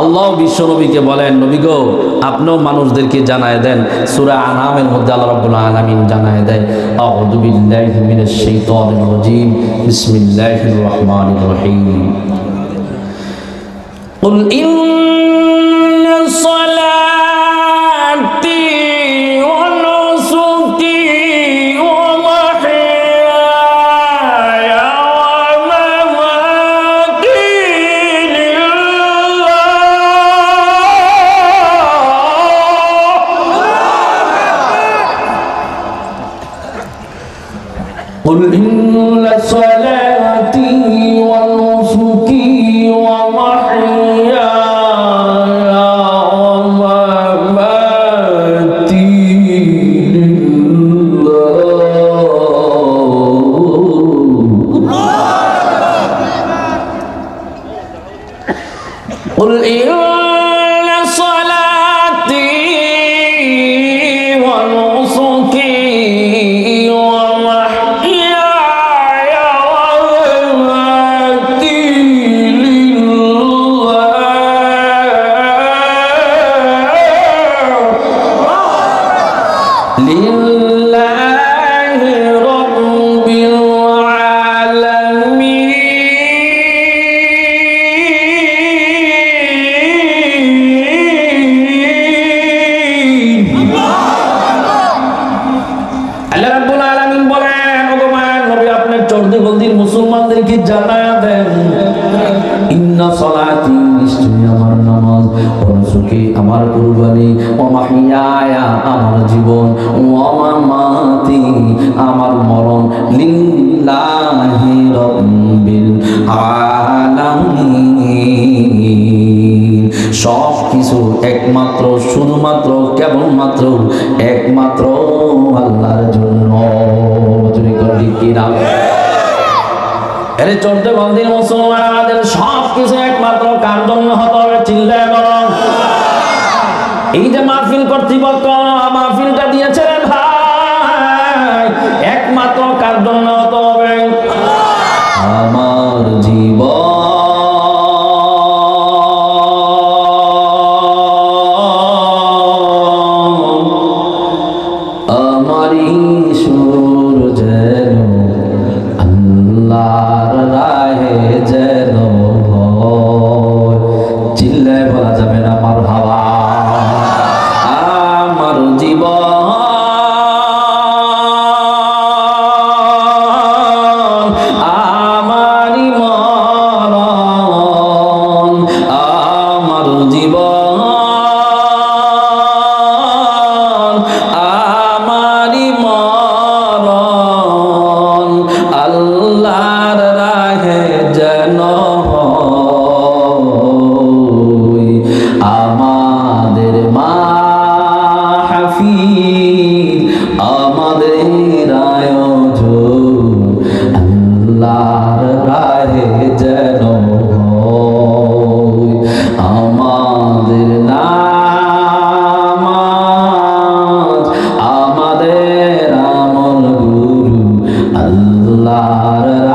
আল্লাহ বিশ্ব নবীকে বলেন নবী গো আপনিও মানুষদেরকে জানায় দেন সূরা আনামের মধ্যে আল্লাহ রাব্বুল আলামিন জানায় দেয় আউযু বিল্লাহি মিনাশ শাইতানির রাজীম বিসমিল্লাহির রহমানির রহিম قل إن قل إن صلاتي ونسكي ومحياي ومماتي لله. قل إن মুসলমানদেরকে জানায়া দেন। ইন্না সলাতি নিশ্চয়ই আমার নামাজ ও আমার কুরবানি, ও মাহিয়ায়া আমার জীবন, ও মামাতি আমার মরণ লিল্লাহি রাব্বিল আলামিন। সব কিছু একমাত্র, শুধুমাত্র, কেবলমাত্র, একমাত্র আল্লাহর জন্য। জোরে করে ঠিক কি চলতে বন্দির মুসলমান সব কিছু কার জন্য হতে হবে চিল্লায় বরং। এই যে মাহফিল কর্তৃপক্ষ মাহফিলটা দিয়েছে রে ভাই, একমাত্র কার জন্য হতে হবে আমার জীবন আমারি জীবন। la la la